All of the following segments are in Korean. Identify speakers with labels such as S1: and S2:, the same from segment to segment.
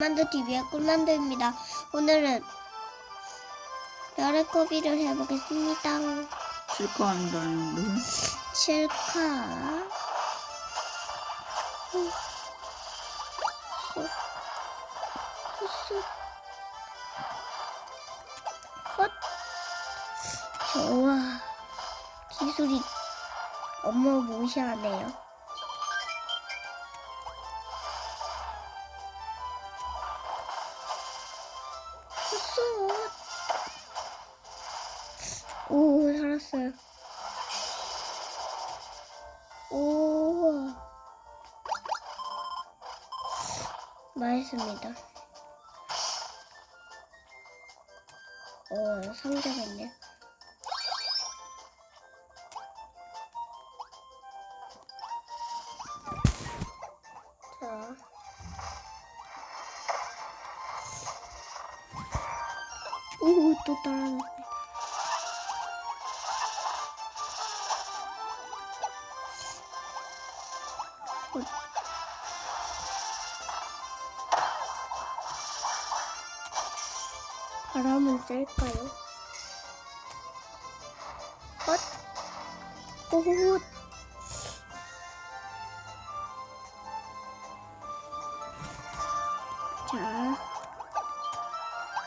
S1: 만두 TV의 꿀만두입니다. 오늘은 별의 커비를 해보겠습니다.
S2: 실컷 한다는데.
S1: 후수. 헛. 좋아. 기술이 어마무시하네요. 후수. 오, 살았어요. 오. 맛있습니다. 어, 상자가 있네. 오, 또 따라왔네. 바람은 셀까요? 헛! 호호호! 자,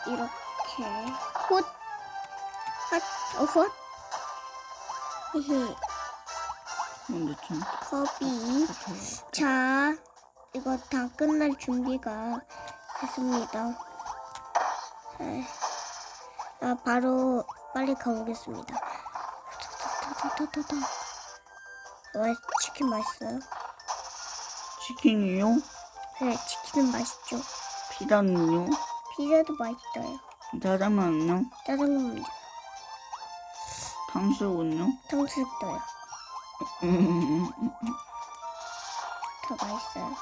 S1: 이렇게 헛! 헛! 어, 헛! 히히,
S2: 근데 참
S1: 커비. 자, 이거 다 끝날 준비가 됐습니다. 에이, 아, 바로 빨리 가보겠습니다. 와, 치킨 맛있어요?
S2: 치킨이요?
S1: 네, 치킨은 맛있죠.
S2: 피자는요?
S1: 피자도 맛있어요.
S2: 짜장면은요?
S1: 짜장면,
S2: 탕수육은요?
S1: 탕수육도요.
S2: 음,
S1: 다 맛있어요.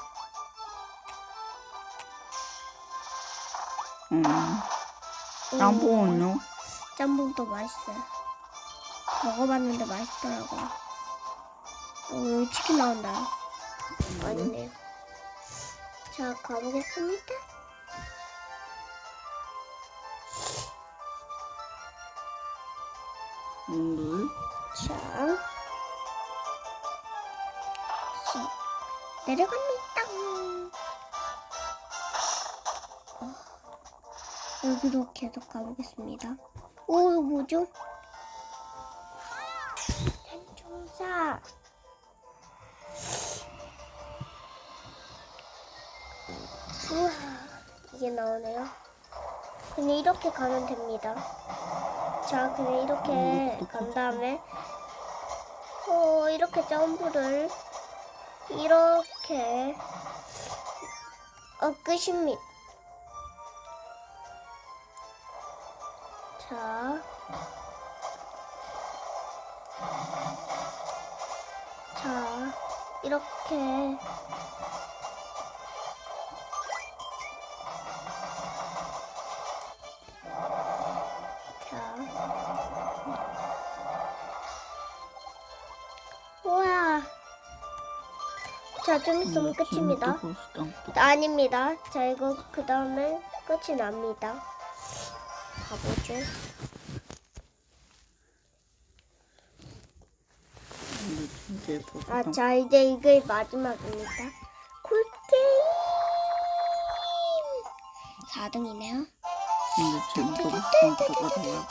S2: 음.
S1: 오,
S2: 짬뽕은요?
S1: 짬뽕도 맛있어요. 먹어봤는데 맛있더라고요. 오, 여기 치킨 나온다. 아니네요. 자, 가보겠습니다.
S2: 오늘
S1: 자, 시, 내려갑니다. 어, 여기로 계속 가보겠습니다. 오, 이거 뭐죠? 산총사. 우와, 이게 나오네요. 그냥 이렇게 가면 됩니다. 자, 그냥 이렇게 간 다음에 어, 이렇게 점프를 이렇게 어, 끝입니다. 자, 자, 이렇게 자, 좀 있으면 끝입니다. 아닙니다. 자, 이거 그 다음에 끝이 납니다. 가보죠. 아, 자, 이제 이게 마지막입니다. 쿨게임! 4등이네요.
S2: 근데 진짜 예쁘다.